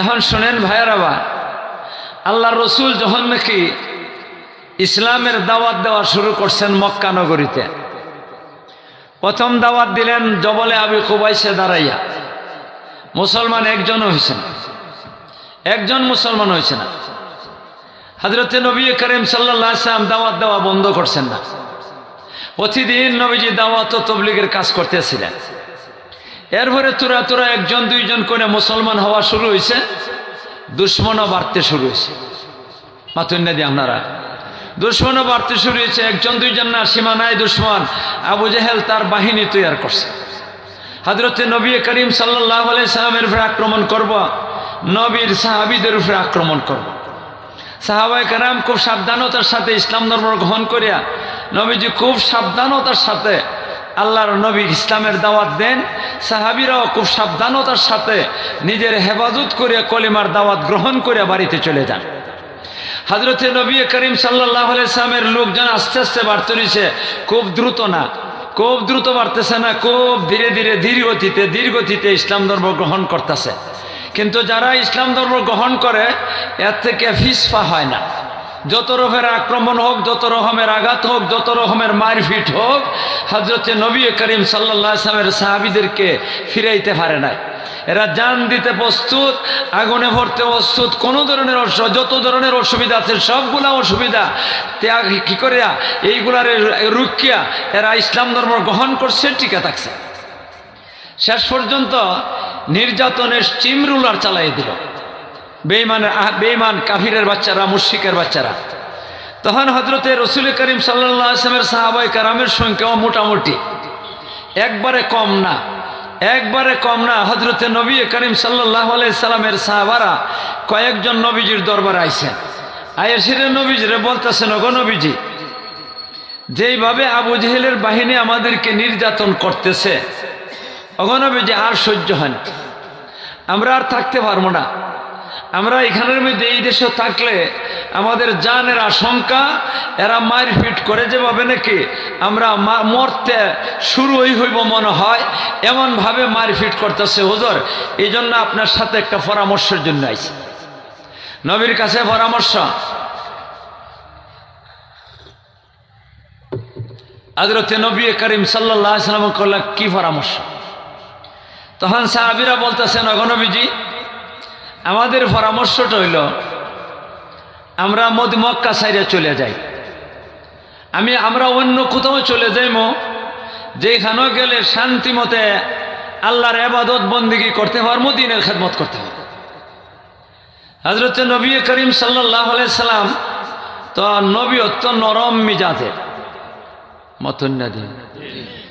এখন শোনেন ভাইয়ার আবার আল্লাহ রসুল যখন নাকি ইসলামের দাওয়াত দেওয়া শুরু করছেন মক্কা নগরীতে, প্রথম দাওয়াত দিলেন জবলে আবি কুবাইসে দাঁড়াইয়া। মুসলমান একজনও হয়েছে না, একজন মুসলমান হয়েছে না। হাজরতে নবী করিম সাল্লাম দাওয়াত দেওয়া বন্ধ করছেন না। প্রতিদিন নবীজি দাওয়াত ও তবলিগের কাজ করতেছিলেন। এরপরে তোরা তোরা একজন, দুইজন করে মুসলমান হওয়া শুরু হয়েছে। দুশ্মনও বাড়তে শুরু হয়েছে। মাতুন্না দিয়ে আপনারা। দুশ্মনও বাড়তে শুরু হয়েছে। একজন, দুইজন না, সীমানায় দুশ্মন। আবু জেহেল তার বাহিনী তৈরি করছে। হাজরতে নবী করিম সাল্লাহ সাল্লামের উপরে আক্রমণ করব। নবীর সাহাবিদের উপরে আক্রমণ করব। সাহাবাই কারাম খুব সাবধানতার সাথে ইসলাম ধর্ম গ্রহণ করিয়া নবীজি খুব সাবধানতার সাথে আল্লাহর নবী ইসলামের দাওয়াত দেন। সাহাবিরাও খুব সাবধানতার সাথে নিজের হেফাজত করে কলিমার দাওয়াত গ্রহণ করে বাড়িতে চলে যান। হজরতে নবী করিম সাল্লাহ সাল্লামের লোকজন আস্তে আস্তে বাড়তে রয়েছে খুব দ্রুত না, খুব দ্রুত বাড়তেছে না, খুব ধীরে ধীরে ধীর গতিতে ইসলাম ধর্ম গ্রহণ করতেছে। কিন্তু যারা ইসলাম ধর্ম গ্রহণ করে, এর থেকে ফিসফা হয় না। যত রকমের আক্রমণ হোক, যত রকমের আঘাত হোক, যত রকমের মারপিট হোক হজরতে নবী করিম সাল্লাহ আসলামের সাহাবিদেরকে ফিরাইতে পারে নাই। এরা জান দিতে প্রস্তুত, আগুনে ভরতে প্রস্তুত, কোনো ধরনের যত ধরনের অসুবিধা আছে, সবগুলা অসুবিধা ত্যাগ কী করিয়া, এইগুলার রুকিয়া এরা ইসলাম ধর্ম গ্রহণ করছে, টিকে থাকছে। শেষ পর্যন্ত নির্যাতনের স্টিম রুলার চালাই দিল। বেইমানের বেইমান কাফিরের বাচ্চারা মুশিকের বাচ্চারা। তখন হজরতে রসুল করিম সাল্লাহ আসলামের সাহাবাই কারামের সংখ্যাও মোটামুটি। একবারে কম না, একবারে কম না হজরতে নবী করিম সাল্লাহ সাল্লামের সাহাবারা কয়েকজন নবীজির দরবারে আইসেন। আয়ের সেরে নবীজিরে বলতেছেন, ওগো নবীজি, যেইভাবে আবু জেহেলের বাহিনী আমাদেরকে নির্যাতন করতেছে অগনবীজি আর সহ্য হয় না। আমরা আর থাকতে পারব না। আমরা এখানের মধ্যে এই দেশে থাকলে আমাদের জানের আশঙ্কা, এরা মারপিট করে যেভাবে নাকি আমরা মরতে শুরুই হইব মনে হয়, এমনভাবে মারপিট করতেছে হুজুর। এই জন্য আপনার সাথে একটা পরামর্শের জন্য আইছি। নবীর কাছে পরামর্শ। আদরতে নবী করিম সাল্লাহ সাল্লাম করলে কি পরামর্শ? তখন সাহাবিরা বলতেছেন অগনবীজি আমাদের পরামর্শটা হইল, আমরা মদ মক্কা সাইডে চলে যাই। আমি, আমরা অন্য কোথাও চলে যাইম যেখানেও গেলে শান্তি মতে আল্লাহর এবাদত বন্দিগি করতে পারব দিনের খেদমত করতে পারব হজরত নবী করিম সাল্লাহ সাল্লাম তো নবী অত্য নরম মিজাজের মতন্যা দিন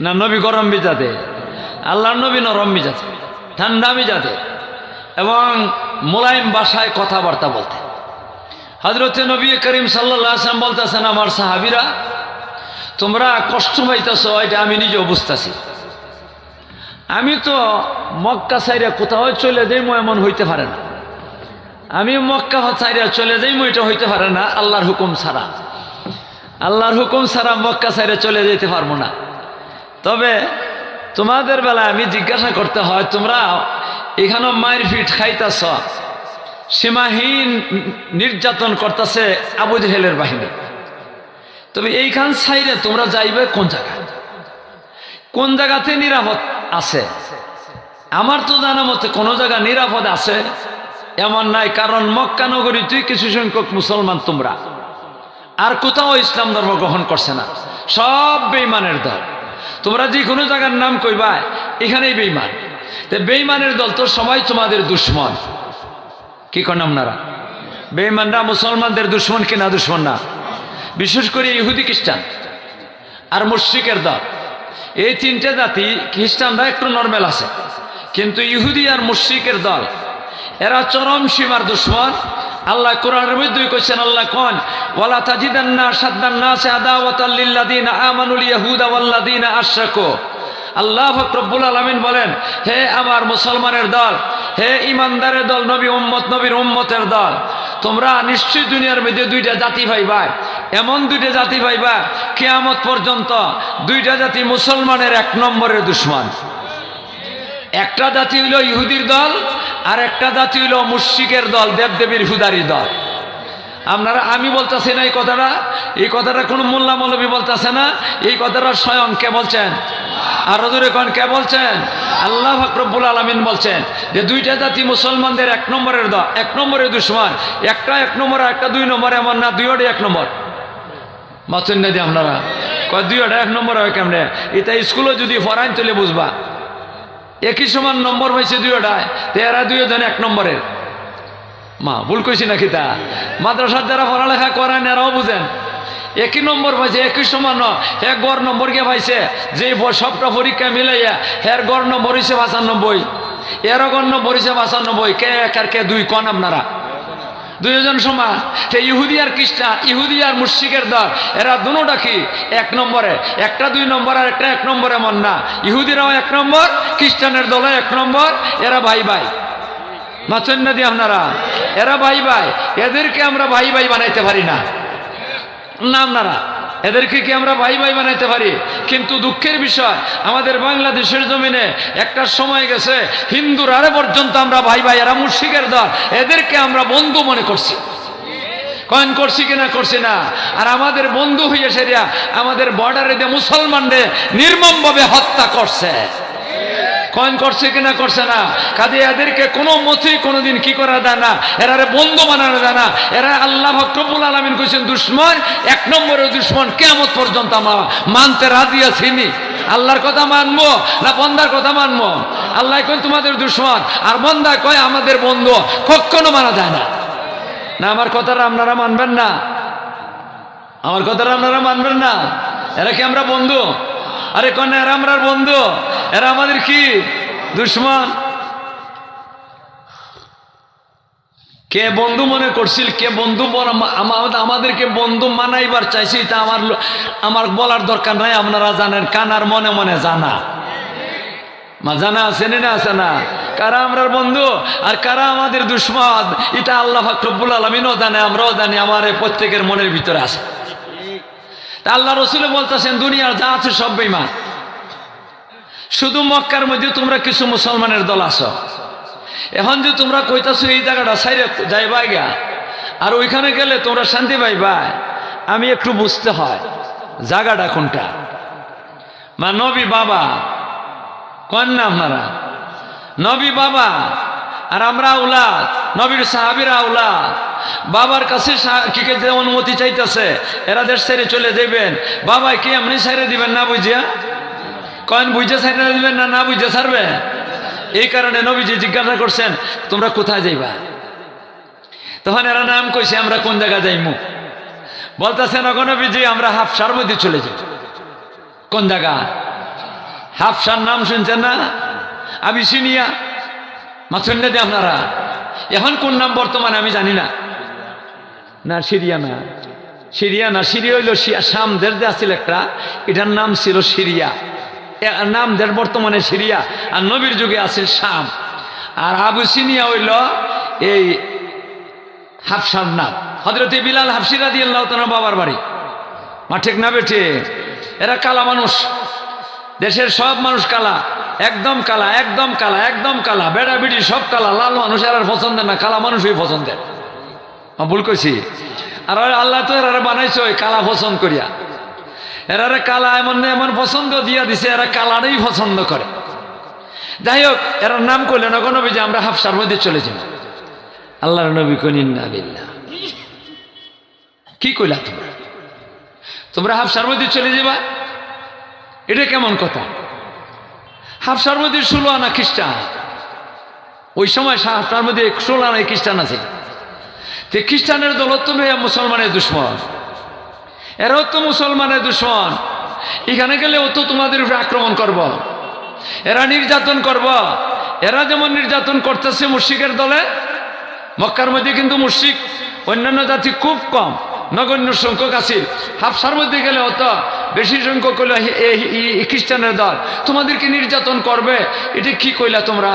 না, নবী গরম মিজাজে। আল্লাহর নবী নরম মিজাজে, ঠান্ডা মিজাজে। এবং মোলায়েম ভাষায় কথাবার্তা বলতে হজরত নবী করিম সাল্লাহ আসলাম বলতেছেন, আমার সাহাবিরা, তোমরা কষ্ট পাইতেছ, এটা আমি নিজেও বুঝতেছি। আমি তো মক্কা সাইরে কোথাও চলে যাইমো, এমন হইতে পারে না। আমি মক্কা সাইরে চলে যাইমো, এটা হইতে পারে না, আল্লাহর হুকুম ছাড়া। আল্লাহর হুকুম ছাড়া মক্কা সাইরে চলে যেতে পারব না। তবে তোমাদের বেলায় আমি জিজ্ঞাসা করতে হয়, তোমরা এখানেও মায়ের ফিট খাইতেছ। সীমাহীন নির্যাতন করতেছে আবু জেহেলের বাহিনী। তবে এইখান সাইডে তোমরা যাইবে কোন জায়গায়? কোন জায়গাতে নিরাপদ আছে? আমার তো জানা মতে কোনো জায়গা নিরাপদ আছে, এমন নাই, কারণ মক্কা নগরী তুই কিছু সংখ্যক মুসলমান তোমরা। আর কোথাও ইসলাম ধর্ম গ্রহণ করছে না। সব বেইমানের দল। তোমরা যে কোনো জায়গার নাম কইবা, এখানেই বেইমান বেইমানের দল তো সবাই তোমাদের দুশ্মন। কি করেন আপনারা বেইমানরা মুসলমানদের দুশ্মন কি না দুশ্মন না? বিশেষ করে ইহুদি খ্রিস্টান আর মুশ্রিকের দল। এই তিনটে জাতি খ্রিস্টানরা একটু নর্মাল আছে। কিন্তু ইহুদি আর মুশ্রিকের দল, এরা চরম সীমার দুশ্মন। আল্লাহ কোরআনের মধ্যেই কইছেন, আল্লাহ কোন, ওয়ালা তাজিদান্না সাদ্দান্না সে আদাওয়াতাল লিল্লাযিনা আমানুল ইয়াহুদা ওয়াল্লাযিনা আশরাকু। আল্লাহ ফকরবুল আলমিন বলেন, হে আমার মুসলমানের দল, হে ইমানদারের দল, নবী উম্মত, নবীর উম্মতের দল, তোমরা নিশ্চয়ই দুনিয়ার মধ্যে দুইটা জাতি পাইবা। এমন দুইটা জাতি পাইবা, কেয়ামত পর্যন্ত দুইটা জাতি মুসলমানের এক নম্বরের দুশ্মন। একটা জাতি হইল ইহুদির দল, আর একটা জাতি হইল মুশিকের দল, দেবদেবীর হুদারির দল। আপনারা, আমি বলতেছি না এই কথাটা এই কথাটা কোনো মোল্লা মৌলবী বলতেছে না, এই কথাটা স্বয়ং কে বলছেন? আরও দূরে কোন, কে বলছেন? আল্লাহ ফকরবুল আলমিন বলছেন যে দুইটা জাতি মুসলমানদের এক নম্বরের দল, এক নম্বরের দুশ্মন, একটা এক নম্বর একটা দুই নম্বর, এমন না, দুইটাই এক নম্বর। মাতুন না দিয়ে আপনারা? কয় দুইটা এক নম্বর হয় কেমনে? এটা স্কুলে যদি ফরাইন তুলে বুঝবা। একই সমান নম্বর হয়েছে দুইটায় তো এরা দুইজন এক নম্বরের। মা, ভুল কইছি নাকি তা? মাদ্রাসার যারা পড়ালেখা করেন, এরাও বুঝেন। একই নম্বর পাইছে, একই সমান হে গড় নম্বর কে পাইছে? যে সবটা পরীক্ষা মিলাইয়া হের গড় নম্বর হয়েছে পঁচানব্বই এরও গড় নম্বর হয়েছে পঁচানব্বই কে এক আর কে দুই কন আপনারা দুইজন সমান। সে ইহুদি আর খ্রিস্টান, ইহুদি আর মুশিকের দল, এরা দুটা কি? এক নম্বরে। একটা দুই নম্বর আর একটা এক নম্বরে এমন না। ইহুদিরাও এক নম্বর, খ্রিস্টানের দলও এক নম্বর, এরা ভাই ভাই। দিয়ে আপনারা? এরা ভাই ভাই। এদেরকে আমরা ভাই ভাই বানাইতে পারি না। না আপনারা এদেরকে কি আমরা ভাই ভাই বানাইতে পারি? কিন্তু দুঃখের বিষয়, আমাদের বাংলাদেশের জমিনে একটা সময় গেছে, হিন্দুর আরে পর্যন্ত আমরা ভাই ভাই, এরা মুর্শিকের দল। এদেরকে আমরা বন্ধু মনে করছি। কয়েন করছি কিনা করছি না। আর আমাদের বন্ধু হয়ে সেরিয়া আমাদের বর্ডারে যে মুসলমানদের নির্মমভাবে হত্যা করছে। কয়েন করছে কিনা করছে না। কাজে এদেরকে কোনো মতেই কোনোদিন কি করা যায় না। এরা বন্ধু বানানো যায় না। এরা আল্লাহ ভক্তবুল আলমিন কইছেন, দুশ্মন, এক নম্বরের দুশ্মন কেমন পর্যন্ত আমরা মানতে রাজি আছিনি আল্লাহর কথা মানবো না বন্দার কথা মানবো? আল্লাহ কোন তোমাদের দুশ্মন। আর বন্দা কয়, আমাদের বন্ধু। কখনো মানা যায় না। না, আমার কথাটা আপনারা মানবেন না। আমার কথাটা আপনারা মানবেন না। এরা কি আমরা বন্ধু? আরে কোন এরা আমরা বন্ধু। এরা আমাদের কি? দুশ্মন। কে বন্ধু মনে করছিল, কে বন্ধু আমাদেরকে বন্ধু মানাইবার চাইছি তা আমার আমার বলার দরকার নাই, আপনারা জানেন কানার মনে মনে জানা। মা, জানা আছে না আছে না? কারা আমরার বন্ধু? আর কারা আমাদের দুশ্মন? এটা আল্লাহ ফাকরবুল আলমিনও জানে, আমরাও জানি, আমার প্রত্যেকের মনের ভিতরে আছে। তা আল্লাহ রসুলে বলতেছেন, দুনিয়ার যা আছে সব বেইমান শুধু মক্কার মধ্যে তোমরা কিছু মুসলমানের দল আছো। এখন যে তোমরা কইতাছো এই জায়গাটা সাইরে যাইবা গা আর ওইখানে গেলে তোমরা শান্তি পাইবা, আমি একটু বুঝতে হয় জায়গাটা কোনটা। মা নবী বাবা কন না আপনারা, নবী বাবা আর আমরা আউলাদ নবীর সাহাবিরা আউলাদ বাবার কাছে সা- কি কে যে অনুমতি চাইতেছে, এরা দেশ ছেড়ে চলে যাবেন বাবা কি এমনি ছেড়ে দিবেন না বুঝিয়া? কয়েন বুঝে ছেড়ে দিবেন না না বুঝে ছাড়বে এই কারণে নবীজি জিজ্ঞাসা করছেন, তোমরা কোথায় যাইবা? তখন এরা নাম কইছে, আমরা কোন জায়গায় যাইমু? বলতেছেন নবীজি, আমরা হাফসার মধ্যে চলে যাই। কোন জায়গা? হাফসার নাম শুনছেন না? আবিসিনিয়া? মাথুন না দিয়ে আপনারা? এখন কোন নাম বর্তমানে আমি জানি না। না, সিরিয়া না। সিরিয়া না সিরিয়া হইল শামদের যে আছিল একটা। এটার নাম ছিল সিরিয়া। নাম দের বর্তমানে সিরিয়া। আর নবীর যুগে আছিল শাম। আর আবুসিনিয়া হইল এই হাফসার নাম। হজরত বিলাল হাফসিরা দিয়ে আল্লাহ তোমার বাবার বাড়ি। মা, ঠিক না বেঠে? এরা কালা মানুষ। দেশের সব মানুষ কালা। একদম কালা একদম কালা একদম কালা, বেড়া বিড়ি সব কালা, লাল মানুষ এরা পছন্দের না, কালা মানুষই পছন্দের ভুল কইছি? আর আল্লাহ তো এরা বানাইছে ওই কালা পছন্দ করিয়া। এরারে কালা এমন এমন পছন্দ দিয়া দিছে, এরা কালারই পছন্দ করে। যাই হোক, এরা নাম করলেন না কোনো যে আমরা হাফসার মধ্যে চলে যাব আল্লাহর নবী কনিন্না কি কইলা তোমরা? তোমরা হাফসার মধ্যে চলে যাবা এটা কেমন কথা? হাফসার মধ্যে ষোলো আনা খ্রিস্টান। ওই সময় হাফসার মধ্যে ষোলো আনা খ্রিস্টান আছে। তে খ্রিস্টানের দল তো নয় মুসলমানের দুশ্মন। এরাও তো মুসলমানের দুশ্মন। এখানে গেলে ও তো তোমাদের উপরে আক্রমণ করব। এরা নির্যাতন করব। এরা যেমন নির্যাতন করতেছে মুর্শিকের দলে, মক্কার মধ্যে কিন্তু মুর্শিক অন্যান্য জাতি খুব কম। নগণ্য সংখ্যক আছিল হাফসার মধ্যে গেলে হতো বেশি সংখ্যক হলো খ্রিস্টানের দল। তোমাদেরকে নির্যাতন করবে? এটা কি কইলা তোমরা?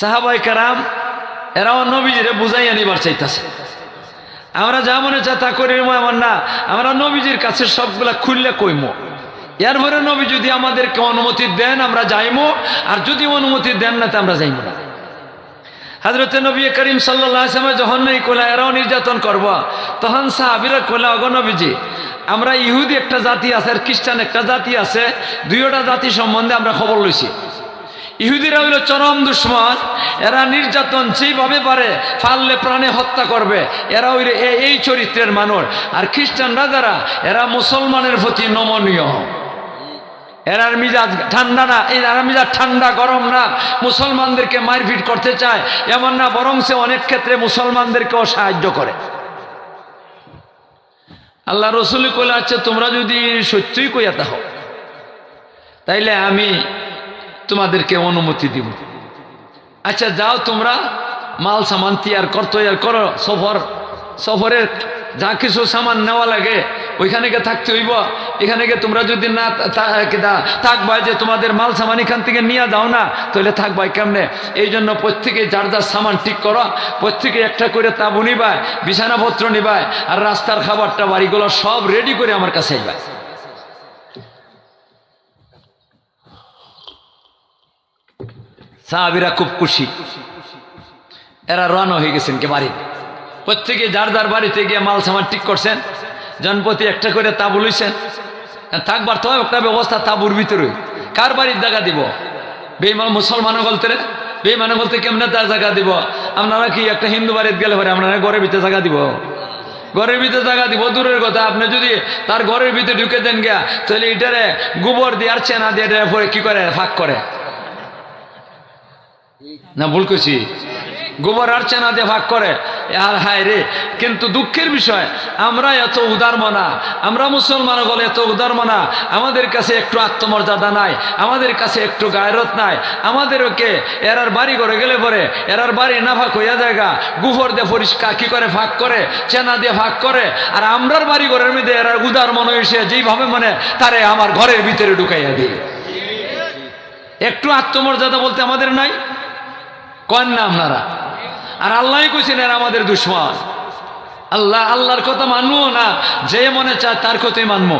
সাহাবাই কারাম, এরাও নবীজিরে বুঝাইয়া নিবার চাইতেছে। আমরা যা মনে চায় তা করি এমন না। আমরা নবীজির কাছে সবগুলা খুললে কইমো। এরপরে নবী যদি আমাদেরকে অনুমতি দেন, আমরা যাইমো। আর যদি অনুমতি দেন না, তো আমরা যাইমো না। হাজরতে নবী করিম সাল্লাহ সময় যখন এই কোলা এরাও নির্যাতন করব, তখন সাহাবিরা কোলা অগনবীজি আমরা ইহুদি একটা জাতি আছে আর খ্রিস্টান একটা জাতি আছে, দুইটা জাতি সম্বন্ধে আমরা খবর লইছি। ইহুদিরা হইল চরম দুশ্মন, এরা নির্যাতন যেইভাবে পারে ফাললে প্রাণে হত্যা করবে, এরা হইল এই চরিত্রের মানুষ। আর খ্রিস্টানরা যারা, এরা মুসলমানের প্রতি নমনীয়। এরার মিজাজ ঠান্ডা না, এরার মিজাজ ঠান্ডা, গরম না। মুসলমানদেরকে মারপিট করতে চায়, এমন না বরং সে অনেক ক্ষেত্রে মুসলমানদেরকেও সাহায্য করে। আল্লাহ রসুল কলে আছে তোমরা যদি সত্যই কইয়া তাহ তাইলে আমি তোমাদেরকে অনুমতি দিব। আচ্ছা যাও তোমরা মাল সামান তিয়ার কর, তৈয়ার করো, সফর সফরের যা কিছু সামান নেওয়া লাগে, ওইখানে গিয়ে থাকতে হইব। এখানে গিয়ে তোমরা যদি না থাকবা যে তোমাদের মাল সামান এখান থেকে নিয়ে যাও না, তাহলে থাকবাই কেমনে? এই জন্য প্রত্যেকে যার যার সামান ঠিক করো প্রত্যেকে একটা করে তাবু নিবায় বিছানাপত্র নিবায় আর রাস্তার খাবারটা, বাড়িগুলো সব রেডি করে আমার কাছে আইবায় সাহাবিরা খুব খুশি। এরা রান হয়ে গেছেন কে বাড়ি প্রত্যেকে যার যার বাড়িতে গিয়ে মাল সামান ঠিক করছেন, জনপতি একটা করে তাবু লইছেন। থাকবার তো একটা ব্যবস্থা তাবুর ভিতরে। কার বাড়ির জায়গা দিব? বেইমান মুসলমানও বলতে বেইমানও বলতে কেমনে তার জায়গা দিব? আপনারা কি একটা হিন্দু বাড়িতে গেলে পরে আপনারা ঘরের ভিতরে জায়গা দিব? ঘরের ভিতরে জায়গা দিব, দূরের কথা। আপনি যদি তার ঘরের ভিতরে ঢুকে দেন গিয়া, তাহলে এটারে গোবর দিয়ে আর চেনা দিয়ে পরে কি করে? ফাঁক করে। না, ভুল করছি গোবর আর চেনা দিয়ে ভাগ করে। আর হায় রে, কিন্তু দুঃখের বিষয়, আমরা এত উদার মনা, আমরা মুসলমান বলে এত উদার মনা, আমাদের কাছে একটু আত্মমর্যাদা নাই, আমাদের কাছে একটু গায়রত নাই, আমাদেরকে এরার বাড়ি করে গেলে পরে, এরার বাড়ি না ভাগ হইয়া জায়গা গুফর দিয়ে পরিষ্কার কি করে ভাগ করে, চেনা দিয়ে ভাগ করে, আর আমরার বাড়ি ঘরের মধ্যে এরার উদার মনে এসে যেইভাবে মানে তারে আমার ঘরের ভিতরে ঢুকাইয়া দিই একটু আত্মমর্যাদা বলতে আমাদের নাই? কন না আপনারা? আর আল্লাহ কইছেন এরা আমাদের দুশ্মন। আল্লাহ, আল্লাহর কথা মানবো না, যে মনে চায় তার কথাই মানবো।